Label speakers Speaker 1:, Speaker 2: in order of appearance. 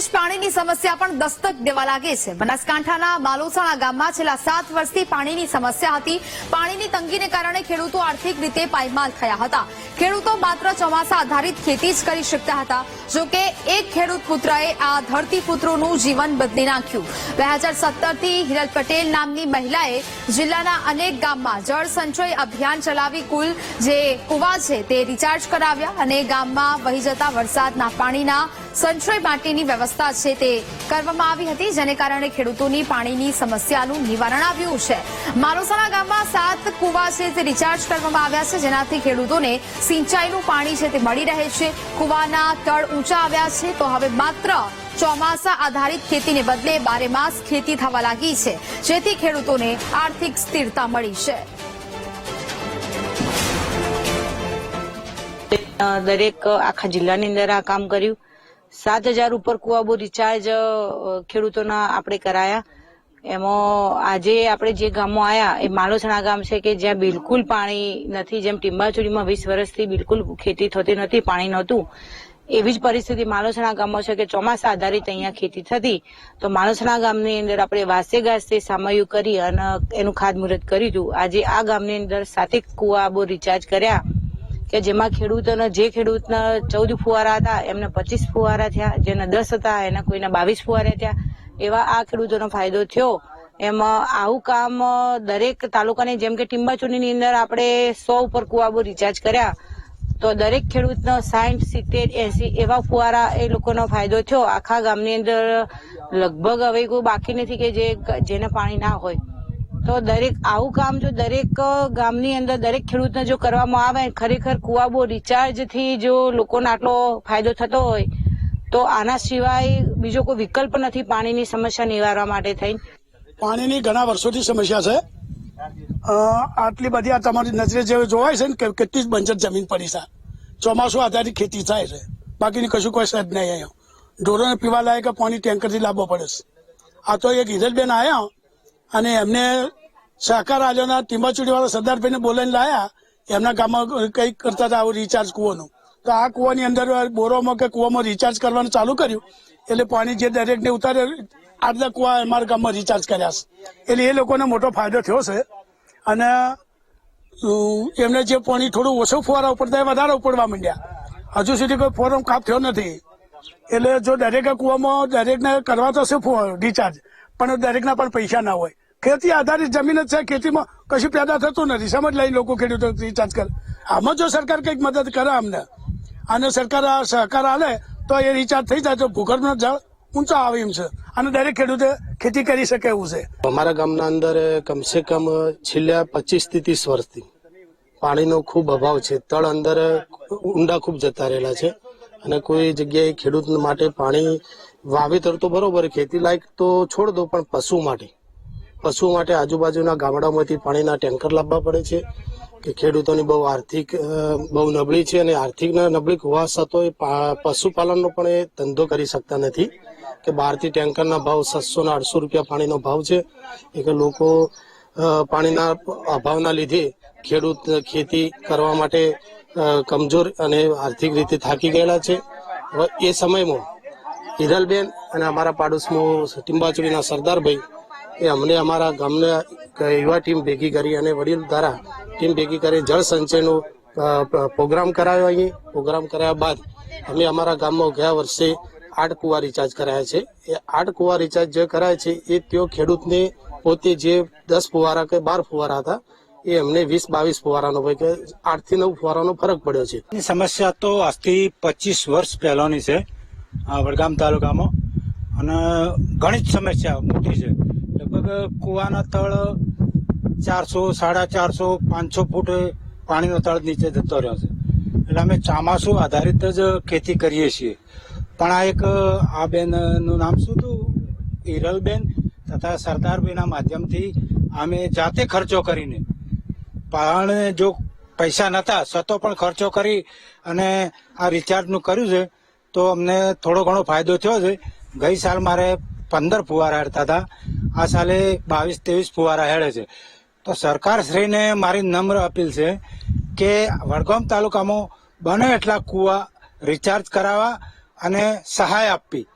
Speaker 1: જ પાણીની સમસ્યા પણ દસ્તક દેવા લાગે છે. બનાસકાંઠાના માલોસાણા ગામમાં છેલ્લા સાત વર્ષથી પાણીની સમસ્યા હતી. પાણીની તંગીને કારણે ખેડૂતો આર્થિક રીતે પાયમાલ થયા હતા. ખેડૂતો માત્ર ચોમાસા આધારિત ખેતી જ કરી શકતા હતા. જોકે એક ખેડૂત પુત્રએ આ ધરતીપુત્રોનું જીવન બદલી નાખ્યું. બે હજાર સત્તરથી હિરલ પટેલ નામની મહિલાએ જિલ્લાના અનેક ગામમાં જળ સંચય અભિયાન ચલાવી કુલ જે કુવા છે તે રિચાર્જ કરાવ્યા અને ગામમાં વહી જતા વરસાદના પાણીના સંચય માટેની વ્યવસ્થા છે તે કરવામાં આવી હતી, જેને કારણે ખેડૂતોની પાણીની સમસ્યાનું નિવારણ આવ્યું છે. મારોસાના ગામમાં સાત કુવા છે તે રિચાર્જ કરવામાં આવ્યા છે, જેનાથી ખેડૂતોને સિંચાઈનું પાણી છે તે મળી રહે છે. કુવાના તળ ઊંચા આવ્યા છે, તો હવે માત્ર ચોમાસા આધારિત ખેતીને બદલે બારે માસ ખેતી થવા લાગી છે, જેથી ખેડૂતોને આર્થિક સ્થિરતા મળી છે.
Speaker 2: દરેક આખા જિલ્લાની અંદર આ કામ કર્યું. સાત હજાર ઉપર કુવાબો રિચાર્જ ખેડૂતોના આપણે કરાયા. એમાં આજે આપણે જે ગામો આયા, એ માલોસણા ગામ છે કે જ્યાં બિલકુલ પાણી નથી, જેમ ટીંબાચોડીમાં વીસ વર્ષથી બિલકુલ ખેતી થતી નથી, પાણી નહોતું. એવી જ પરિસ્થિતિ માલોસણા ગામમાં છે કે ચોમાસા આધારિત અહીંયા ખેતી થતી. તો માલોસણા ગામની અંદર આપણે વાસે ગાસે સામયું કરી અને એનું ખાતમુહૂર્ત કર્યું હતું. આજે આ ગામની અંદર સાતેક કુવાબો રિચાર્જ કર્યા. કે જેમાં ખેડૂતોને, જે ખેડૂતના ચૌદ ફુવારા હતા, એમને પચીસ ફુવારા થયા, જેને દસ હતા, એના કોઈના બાવીસ ફુવારા થયા, એવા આ ખેડૂતોનો ફાયદો થયો. એમાં, આવું કામ દરેક તાલુકાની જેમ કે ટીંબાચોડીની અંદર આપણે સો ઉપર કુવાબો રિચાર્જ કર્યા, તો દરેક ખેડૂતનો સાઠ સિત્તેર, એસી એવા ફુવારા એ લોકોનો ફાયદો થયો. આખા ગામની અંદર લગભગ હવે કોઈ બાકી નથી કે જે, જેને પાણી ના હોય. તો દરેક, આવું કામ જો દરેક ગામની અંદર દરેક ખેડૂતને જો કરવામાં આવે, ખરેખર કુવાબો રિચાર્જથી જો લોકોને આટલો ફાયદો થતો હોય, તો આના સિવાય બીજો કોઈ વિકલ્પ નથી પાણીની સમસ્યા નિવારવા માટે થઈને.
Speaker 3: પાણીની ઘણા વર્ષોથી સમસ્યા છે. આટલી બધી આ તમારી નજરે જે જોવાય છે ને કેટલી બંજર જમીન પડી છે. ચોમાસું આધારિત ખેતી થાય છે. બાકીની કશું કોઈ સજ નહીં અહીંયા. ઢોરોને પીવા લાયક પાણી ટેન્કરથી લાવવો પડે છે. આ તો એક હિરલબેન આયા અને એમને સહકાર આલ્યોના ટીંબાચુડી વાળા સરદારભાઈને બોલાવીને લાયા. એમના ગામમાં કંઈક કરતા હતા આવું રિચાર્જ કૂવાનું. તો આ કૂવાની અંદર બોરોમાં કે કૂવામાં રિચાર્જ કરવાનું ચાલુ કર્યું. એટલે પાણી જે દરેકને ઉતારે આટલા કુવા અમારા ગામમાં રિચાર્જ કર્યા છે. એટલે એ લોકોને મોટો ફાયદો થયો છે. અને એમને જે પાણી થોડું ઓછું ફુવારા ઉપડતા એ વધારે ઉપડવા માંડ્યા. હજુ સુધી કોઈ ફોરમ કાપ થયો નથી. એટલે જો દરેકે કુવામાં દરેકને કરવા તો શું રિચાર્જ પણ દરેકના પણ પૈસા ના હોય. ખેતી આધારિત જમીન જ છે. ખેતીમાં કશું પેદા થતું નથી. સમજ લઈને લોકો ખેડૂતો રિચાર્જ આમાં જો સરકાર કંઈક મદદ કરે અમને, અને સરકાર આ સહકાર આલે, તો એ રિચાર્જ થઈ જાય. તો ભૂગર્ભનો જળ ઊંચો આવે એમ છે. અને દરેક ખેડૂતે ખેતી કરી શકે એવું છે.
Speaker 4: અમારા ગામના અંદર કમસે કમ છેલ્લા પચીસથી ત્રીસ વર્ષથી પાણીનો ખૂબ અભાવ છે. તળ અંદર ઊંડા ખૂબ જતા રહેલા છે. અને કોઈ જગ્યાએ ખેડૂત માટે પાણી વાવેતર તો બરોબર, ખેતી લાયક તો છોડ દો, પણ પશુ માટે. પશુ માટે આજુબાજુના ગામડામાંથી પાણીના ટેન્કર લાવવા પડે છે, કે ખેડૂતોની બહુ આર્થિક બહુ નબળી છે અને આર્થિક નબળી હોવા છતાં પશુપાલનનો પણ એ ધંધો કરી શકતા નથી, કે બહારથી ટેન્કરના ભાવ સાતસો ને આઠસો રૂપિયા પાણીનો ભાવ છે, એ કે લોકો પાણીના અભાવના લીધે ખેડૂત ખેતી કરવા માટે કમજોર અને આર્થિક રીતે થાકી ગયેલા છે. એ સમયમાં હિરલબેન અને અમારા પાડોશમાં ટીંબાચોડીના સરદારભાઈ એ અમને અમારા ગામને યુવા ટીમ ભેગી કરી અને વડીલ દ્વારા ટીમ ભેગી કરી જળ સંચયનો પ્રોગ્રામ કરાયો અહીં. પ્રોગ્રામ કરાયા બાદ અમે અમારા ગામમાં ગયા વર્ષે આઠ કુવા રિચાર્જ કરાયા છે. એ આઠ કુવા રિચાર્જ જે કરાય છે, એ તેઓ ખેડૂતને પોતે જે દસ ફુવારા કે બાર ફુવારા હતા, એ અમને વીસ બાવીસ ફુવારાનો ભાઈ કે આઠથી નવ ફુવારાનો ફરક પડ્યો છે.
Speaker 5: સમસ્યા તો આજથી પચીસ વર્ષ પહેલાની છે. વડગામ તાલુકામાં. અને ઘણી જ સમસ્યા મોટી છે. લગભગ કુવાના તળ ચારસો, સાડા ચારસો, પાંચસો ફૂટ પાણીનો તળ નીચે જતો રહ્યો છે. એટલે અમે ચામાસું આધારિત જ ખેતી કરીએ છીએ. પણ આ એક, આ બેનનું નામ શું હતું? હિરલબેન તથા સરદારભાઈના માધ્યમથી અમે જાતે ખર્ચો કરીને પણ જો પૈસા નહોતા સતો પણ ખર્ચો કરી અને આ રિચાર્જનું કર્યું છે. તો અમને થોડો ઘણો ફાયદો થયો છે. ગઈ સાલ મારે પંદર ફુવારા હેડતા હતા. આ સાલે બાવીસ ત્રેવીસ ફુવારા હેડે છે. તો સરકારશ્રીને મારી નમ્ર અપીલ છે કે વડગામ તાલુકામાં બને એટલા કુવા રિચાર્જ કરાવવા અને સહાય આપવી.